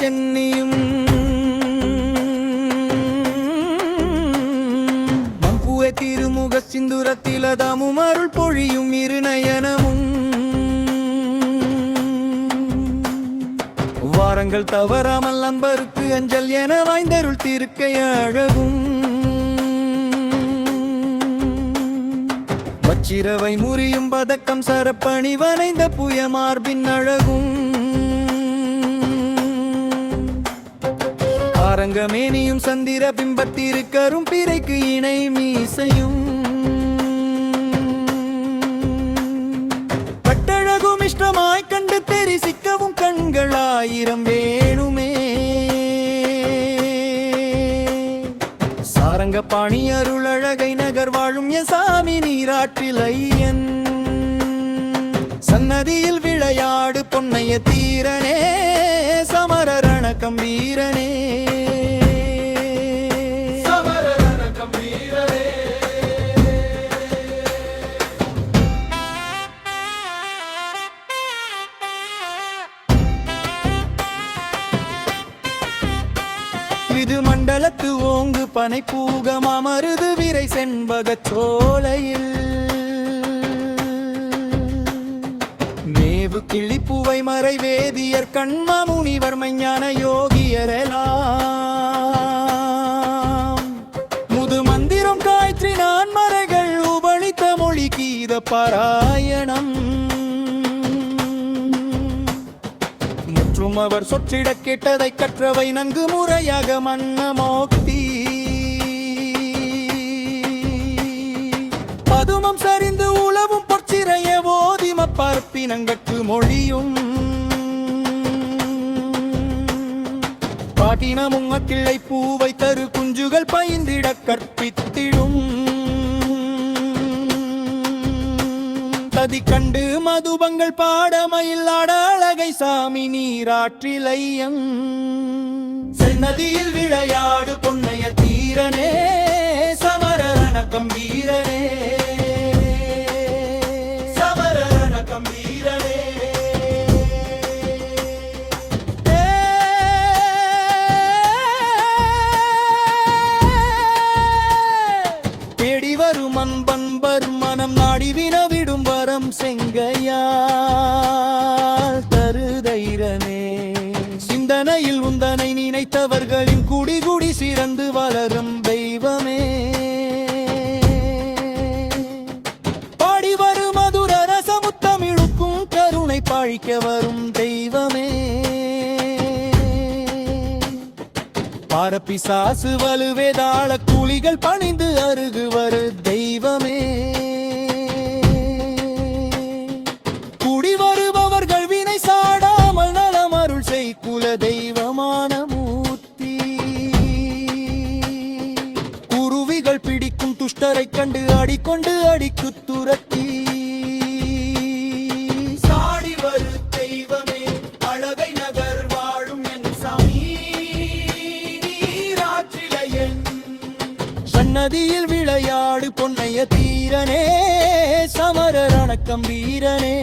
சென்னியும் மம்புவே திருமுக சிந்துரத்தில தமும் அருள் பொழியும் இருநயனமும் வாரங்கள் தவறாமல் அன்பருக்கு அஞ்சல் என வாய்ந்தருள் திருக்கை அழகும். வச்சிரவை முறியும் பதக்கம் சரப்பணி வனைந்த புய அழகும். ஆரங்கமேனியும் சந்திர பிம்பத்திருக்கரும் பிறைக்கு இணை மீசையும். கட்டழகும் இஷ்டமாய் கண்டு தெரிசிக்கவும் கண்கள் ஆயிரம் வேணுமே. சாரங்க பாணி அருளழகை நகர் வாழும் என் சாமி நீராற்றில் ஐயன். சன்னதியில் விளையாடு பொன்னைய தீரனே சமரரண கம்பீரனே. இது ஓங்கு பனை பூகம் அமருது விரை செண்பக சோலையில். மேவு கிளிப்புவை மறை வேதியர் கண்ம முனிவர் மைஞான யோகியரெல்லாம் முது மந்திரம் காய்ச்சி நான் மறைகள் உபளித்த மொழி கீத பாராயணம். அவர் சொற்றிட கேட்டதை கற்றவை நன்கு முறையாக மன்னமோக்தி. பதுமம் சரிந்து உளவும் பொற்சிறைய ஓதிம பார்ப்பினங்கட்கு மொழியும். பாட்டின அக்கிள்ளை பூவை தரு குஞ்சுகள் பயின்றிட கற்பித்து ததி கண்டு மதுபங்கள் பாடமையில் அழகை சாமி நீராற்றிலையம். சென்னதியில் விளையாடு பொன்னைய பாரப்பிசாசு வலுவேதாள கூலிகள் பணிந்து அருகு வரு தெய்வமே. குடி வருபவர்கள் வினை சாடாமல் நலம் அருள் செய் குல தெய்வமான மூர்த்தி. குருவிகள் பிடிக்கும் துஷ்டரை கண்டு அடிக்கொண்டு அடிக்கு துரத்தி. சன்னதியில் விளையாடு பொன்னைய தீரனே சமரரண வீரனே.